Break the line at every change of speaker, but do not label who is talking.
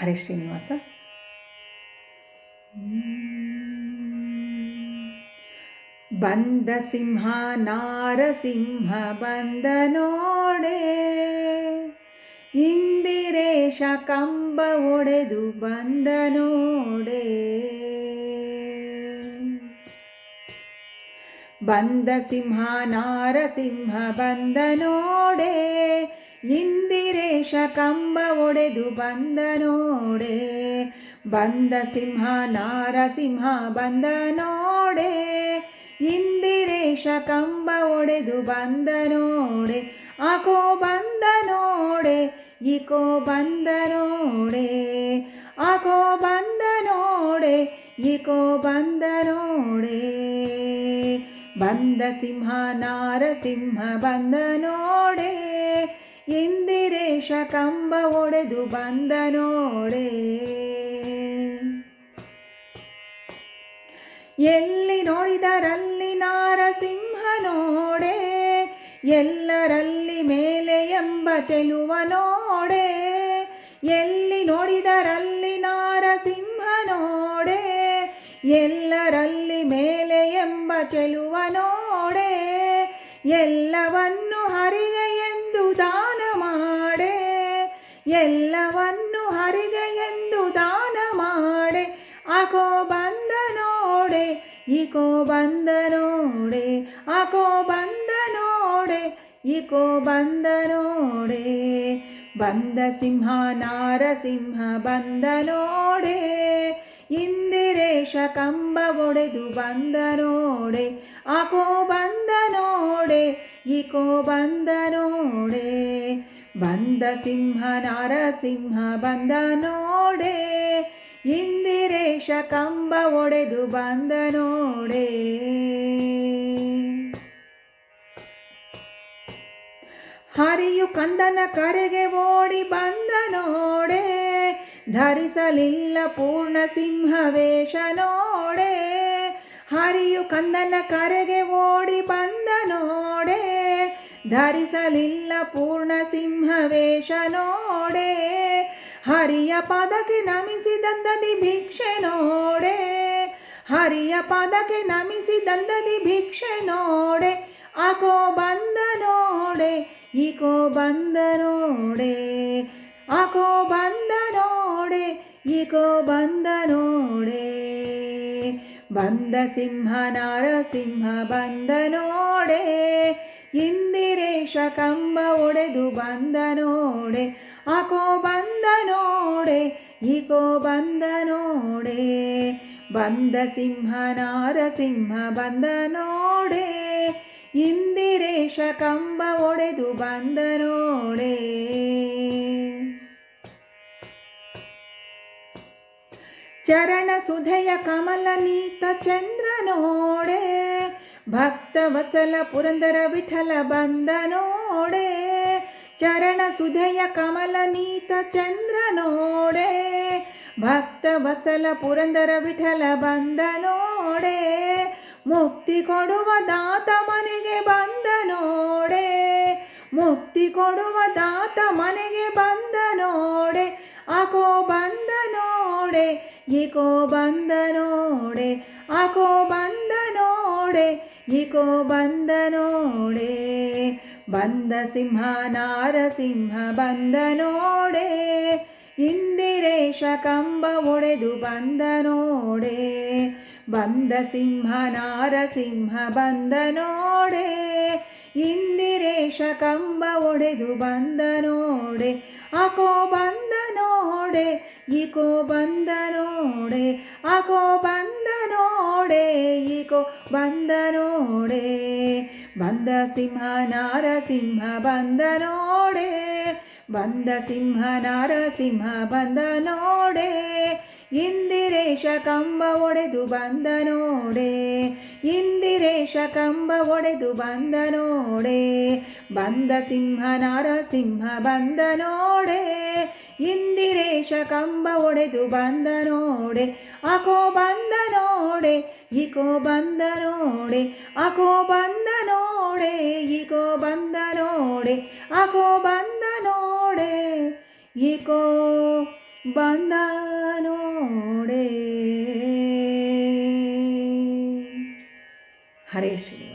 ಹರೇ ಶ್ರೀನಿವಾಸ. ಬಂದ ಸಿಂಹ ನಾರಸಿಂಹ ಬಂದ ನೋಡೆ. ಇಂದಿರೇಶ ಕಂಬ ಒಡೆದು ಬಂದ ನೋಡೆ. ಬಂದ ಸಿಂಹ ನಾರಸಿಂಹ ಬಂದ ನೋಡೆ. ಇಂದಿರೇಶ ಕಂಬ ಒಡೆದು ಬಂದ ನೋಡೆ, ಬಂದ ಸಿಂಹ, ನಾರಸಿಂಹ ಬಂದ ನೋಡೆ. ಇಂದಿರೇಶ ಕಂಬ ಒಡೆದು ಬಂದ ನೋಡೆ, ಆಕೋ ಬಂದ ನೋಡೆ, ಈಕೋ ಬಂದ ನೋಡೆ. ಆಕೋ ಬಂದ ನೋಡೆ, ಈಕೋ ಬಂದ ನೋಡೆ. ಬಂದ ಸಿಂಹ, ನಾರಸಿಂಹ ಬಂದ ನೋಡೆ. ಇಂದಿರೇಶ ಕಂಬ ಒಡೆದು ಬಂದ ನೋಡೆ. ಎಲ್ಲಿ ನೋಡಿದರಲ್ಲಿ ನಾರಸಿಂಹ ನೋಡೆ, ಎಲ್ಲರಲ್ಲಿ ಮೇಲೆ ಎಂಬ ಚೆಲುವ ನೋಡೆ. ಎಲ್ಲಿ ನೋಡಿದರಲ್ಲಿ ನಾರಸಿಂಹ ನೋಡೆ, ಎಲ್ಲರಲ್ಲಿ ಮೇಲೆ ಎಂಬ ಚೆಲುವ ನೋಡೆ. ಎಲ್ಲವನ್ನು ಎಲ್ಲವನ್ನು ಹರಿಗೆ ಎಂದು ದಾನ ಮಾಡೆ. ಆಕೋ ಬಂದ ನೋಡೆ, ಈಕೋ ಬಂದ ನೋಡೆ, ಆಕೋ ಬಂದ ನೋಡೆ, ಈಕೋ ಬಂದ ನೋಡೆ. ಬಂದ ಸಿಂಹ, ನಾರಸಿಂಹ ಬಂದ ನೋಡೆ. ಇಂದಿರೇಶ ಕಂಬ ಒಡೆದು ಬಂದ ನೋಡೆ. ಆಕೋ ಬಂದ ನೋಡೆ, ಈಕೋ ಬಂದ ನೋಡೆ. ಬಂದ ಸಿಂಹ ನಾರಸಿಂಹ ಬಂದ ನೋಡೆ. ಇಂದಿರೇಶ ಕಂಬ ಒಡೆದು ಬಂದ ನೋಡೆ. ಹರಿಯು ಕಂದನ ಕರೆಗೆ ಓಡಿ ಬಂದ ನೋಡೆ. ಧರಿಸಲಿಲ್ಲ ಪೂರ್ಣ ಸಿಂಹವೇಷ ನೋಡೆ. ಹರಿಯು ಕಂದನ ಕರೆಗೆ ಓಡಿ ಬಂದ ನೋಡೆ. ಧರಿಸಲಿಲ್ಲ ಪೂರ್ಣ ಸಿಂಹವೇಷ ನೋಡೆ. ಹರಿಯ ಪದಕ್ಕೆ ನಮಿಸಿದಂದದಿ ಭಿಕ್ಷೆ ನೋಡೆ. ಹರಿಯ ಪದಕ್ಕೆ ನಮಿಸಿದಂದದಿ ಭಿಕ್ಷೆ ನೋಡೆ. ಆಕೋ ಬಂದ ನೋಡೆ, ಈಕೋ ಬಂದ ನೋಡೆ. ಆಕೋ ಬಂದ ನೋಡೆ, ಈಕೋ ಬಂದ ನೋಡೆ. ಬಂದ ಸಿಂಹ, ನಾರಸಿಂಹ ಬಂದ ನೋಡೆ. ಇಂದಿರೇಶ ಕಂಬ ಒಡೆದು ಬಂದ ನೋಡೆ ಆಕೋ ಬಂದ ನೋಡೆ ಈಕೋ ಬಂದ ನೋಡೆ ಬಂದ ಸಿಂಹ ನಾರಸಿಂಹ ಬಂದ ನೋಡೆ ಇಂದಿರೇಶ ಕಂಬ ಒಡೆದು ಬಂದ ನೋಡೆ ಚರಣ ಸುಧಯ ಕಮಲ ನೀತ ಚಂದ್ರ ನೋಡೆ ಭಕ್ತ ವಸಲ ಪುರಂದರ ವಿಠಲ ಬಂದ ನೋಡೆ ಚರಣ ಸುಧಯ ಕಮಲ ನೀತ ಚಂದ್ರ ನೋಡೆ ಭಕ್ತ ವಸಲ ಪುರಂದರ ವಿಠಲ ಬಂದ ನೋಡೆ ಮುಕ್ತಿ ಕೊಡುವ ದಾತ ಮನೆಗೆ ಬಂದ ನೋಡೆ ಮುಕ್ತಿ ಕೊಡುವ ದಾತ ಮನೆಗೆ ಬಂದ ನೋಡೆ ಆಕೋ ಬಂದ ನೋಡೆ ಈಕೋ ಬಂದ ನೋಡೆ ಆಕೋ ಬಂದ ನೋಡೆ ಈಕೋ ಬಂದ ನೋಡೆ, ಬಂದ ಸಿಂಹ, ನಾರಸಿಂಹ ಬಂದ ನೋಡೆ, ಇಂದಿರೇಶ ಕಂಬ ಒಡೆದು ಬಂದ ನೋಡೆ, ಬಂದ ಸಿಂಹ, ನಾರಸಿಂಹ ಬಂದ ನೋಡೆ ಇಂದಿರೇಶ ಕಂಬ ಒಡೆದು ಬಂದ ನೋಡೆ, ಅಕೋ ಬಂದ ನೋಡೆ, ಈಕೋ ಬಂದ ನೋಡೆ, ಅಕೋ ಬಂದ ನೋಡೆ, ಈಕೋ ಬಂದ ನೋಡೆ, ಬಂದ ಸಿಂಹ ನಾರಸಿಂಹ ಬಂದ ನೋಡೆ, ಬಂದ ಸಿಂಹ ನಾರಸಿಂಹ ಬಂದ ನೋಡೆ ಇಂದಿರೇಶ ಕಂಬ ಒಡೆದು ಬಂದ ನೋಡೆ. ಇಂದಿರೇಶ ಕಂಬ ಒಡೆದು ಬಂದ ನೋಡೆ. ಬಂದ ಸಿಂಹ, ನರಸಿಂಹ ಬಂದ ನೋಡೆ. ಇಂದಿರೇಶ ಕಂಬ ಒಡೆದು ಬಂದ ನೋಡೆ. ಅಕೋ ಬಂದ ನೋಡೆ ಇಕೋ ಬಂದ ನೋಡೆ. ಅಕೋ ಬಂದ ನೋಡೆ ಇಕೋ ಬಂದ ನೋಡೆ. ಅಕೋ ಬಂದ ನೋಡೆ, ಈಕೋ ಬಂದ ನೋಡೆ ಹರೇ ಶ್ರೀನಿವಾಸ